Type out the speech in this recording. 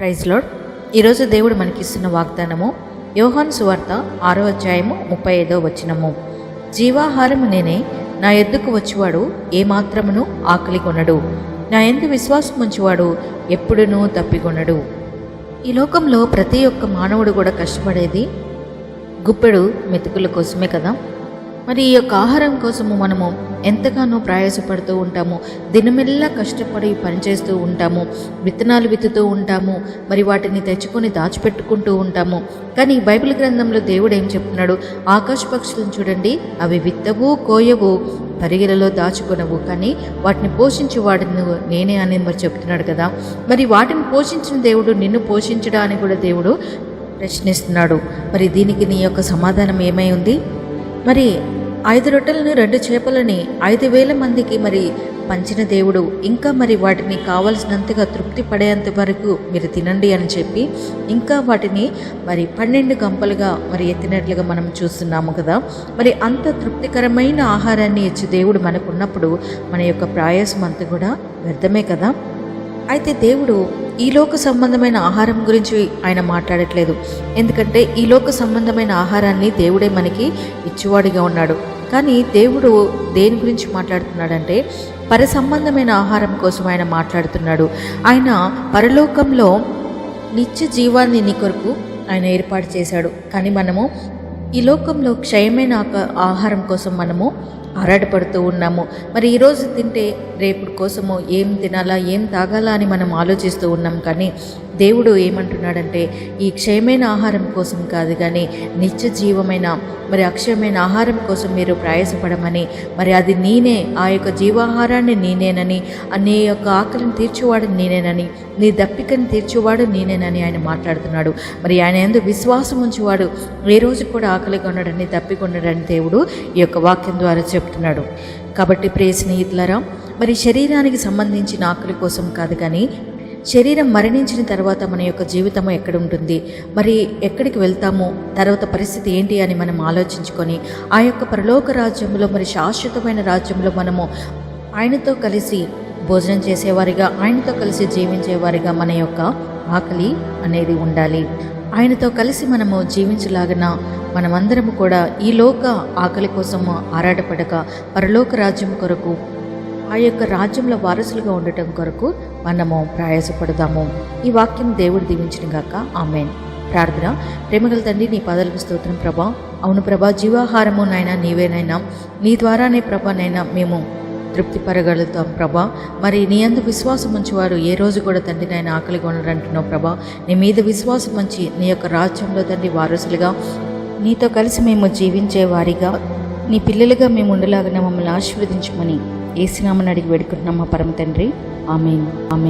Praise load ఈరోజు దేవుడు మనకిస్తున్న వాగ్దానము యోహాన్ సువార్త ఆరో అధ్యాయము ముప్పై ఐదో వచనము. జీవాహారము నేనే నా ఎద్దుకు వచ్చివాడు ఏమాత్రమును ఆకలి కొనడు. నా ఎందు విశ్వాసం ఉంచువాడు ఎప్పుడునూ తప్పికొనడు. ఈ లోకంలో ప్రతి ఒక్క మానవుడు కూడా కష్టపడేది గుప్పెడు మెతుకుల కోసమే కదా. మరి ఈ యొక్క ఆహారం కోసము మనము ఎంతగానో ప్రయాసపడుతూ ఉంటాము. దినమెల్లా కష్టపడి పనిచేస్తూ ఉంటాము. విత్తనాలు విత్తుతూ ఉంటాము. మరి వాటిని తెచ్చుకొని దాచిపెట్టుకుంటూ ఉంటాము. కానీ బైబిల్ గ్రంథంలో దేవుడు ఏం చెప్తున్నాడు? ఆకాశ పక్షులను చూడండి. అవి విత్తవు కోయవు పరిగెలలో దాచుకొనవు. కానీ వాటిని పోషించి వాటిని నేనే అని మరి చెప్తున్నాడు కదా. మరి వాటిని పోషించిన దేవుడు నిన్ను పోషించడానికి కూడా దేవుడు ప్రశ్నిస్తున్నాడు. మరి దీనికి నీ యొక్క సమాధానం ఏమై ఉంది? మరి ఐదు రొట్టెలను రెండు చేపలని ఐదు వేల మందికి మరి పంచిన దేవుడు. ఇంకా మరి వాటిని కావలసినంతగా తృప్తి పడేంత వరకు మీరు తినండి అని చెప్పి ఇంకా వాటిని మరి పన్నెండు గంపలుగా మరి ఎత్తినట్లుగా మనం చూస్తున్నాము కదా. మరి అంత తృప్తికరమైన ఆహారాన్ని ఇచ్చి దేవుడు మనకున్నప్పుడు మన యొక్క ప్రయాసం అంతా కూడా వ్యర్థమే కదా. అయితే దేవుడు ఈ లోక సంబంధమైన ఆహారం గురించి ఆయన మాట్లాడట్లేదు. ఎందుకంటే ఈ లోక సంబంధమైన ఆహారాన్ని దేవుడే మనకి ఇచ్చేవాడిగా ఉన్నాడు. కానీ దేవుడు దేని గురించి మాట్లాడుతున్నాడంటే పర సంబంధమైన ఆహారం కోసం ఆయన మాట్లాడుతున్నాడు. ఆయన పరలోకంలో నిత్య జీవాన్ని నీ కొరకు ఆయన ఏర్పాటు చేశాడు. కానీ మనము ఈ లోకంలో క్షయమైన ఆహారం కోసం మనము ఆరాటపడుతూ ఉన్నాము. మరి ఈరోజు తింటే రేపు కోసము ఏం తినాలా ఏం తాగాలా అని మనం ఆలోచిస్తూ ఉన్నాం. కానీ దేవుడు ఏమంటున్నాడంటే ఈ క్షయమైన ఆహారం కోసం కాదు కానీ నిత్య జీవమైన మరి అక్షయమైన ఆహారం కోసం మీరు ప్రయాసపడమని మరి అది నేనే ఆ యొక్క జీవాహారాన్ని నేనేనని నీ యొక్క ఆకలిని తీర్చేవాడు నేనేనని నీ దప్పికని తీర్చువాడు నేనేనని ఆయన మాట్లాడుతున్నాడు. మరి ఆయన ఎందు విశ్వాసం ఉంచువాడు ఏ రోజు కూడా ఆకలిగా ఉన్నాడని తప్పికొన్నాడని దేవుడు ఈ యొక్క వాక్యం ద్వారా చెప్తున్నాడు. కాబట్టి ప్రియ స్నేహితులరా మరి శరీరానికి సంబంధించిన ఆకలి కోసం కాదు కానీ శరీరం మరణించిన తర్వాత మన యొక్క జీవితము ఎక్కడ ఉంటుంది మరి ఎక్కడికి వెళ్తాము? తర్వాత పరిస్థితి ఏంటి అని మనం ఆలోచించుకొని ఆ యొక్క పరలోక రాజ్యంలో మరి శాశ్వతమైన రాజ్యంలో మనము ఆయనతో కలిసి భోజనం చేసేవారిగా ఆయనతో కలిసి జీవించేవారిగా మన యొక్క ఆకలి అనేది ఉండాలి. ఆయనతో కలిసి మనము జీవించలాగన మనమందరము కూడా ఈ లోక ఆకలి కోసము ఆరాటపడక పరలోక రాజ్యం కొరకు ఆ యొక్క రాజ్యంలో వారసులుగా ఉండటం కొరకు మనము ప్రయాసపడదాము. ఈ వాక్యం దేవుడు దీవించిన గాక. ఆమెన్. ప్రార్థన. ప్రేమగల తండ్రి నీ పదలకు స్తోత్రం ప్రభా. అవును ప్రభా జీవాహారము నైనా నీవేనైనా నీ ద్వారానే ప్రభా నైనా మేము తృప్తి పరగలుగుతాం ప్రభా. మరి నీ అందు విశ్వాసం ఉంచేవారు ఏ రోజు కూడా తండ్రి నాయన ఆకలి కొనరంటున్నావు ప్రభా. నీ మీద విశ్వాసం ఉంచి నీ యొక్క రాజ్యంలో తండ్రి వారసులుగా నీతో కలిసి మేము జీవించే వారిగా నీ పిల్లలుగా మేము ఉండలాగా మమ్మల్ని ఆశీర్వదించమని ఏసునామని అడిగి వేడుకుంటున్నాం మా పరమ తండ్రి. ఆమెన్. ఆమెన్.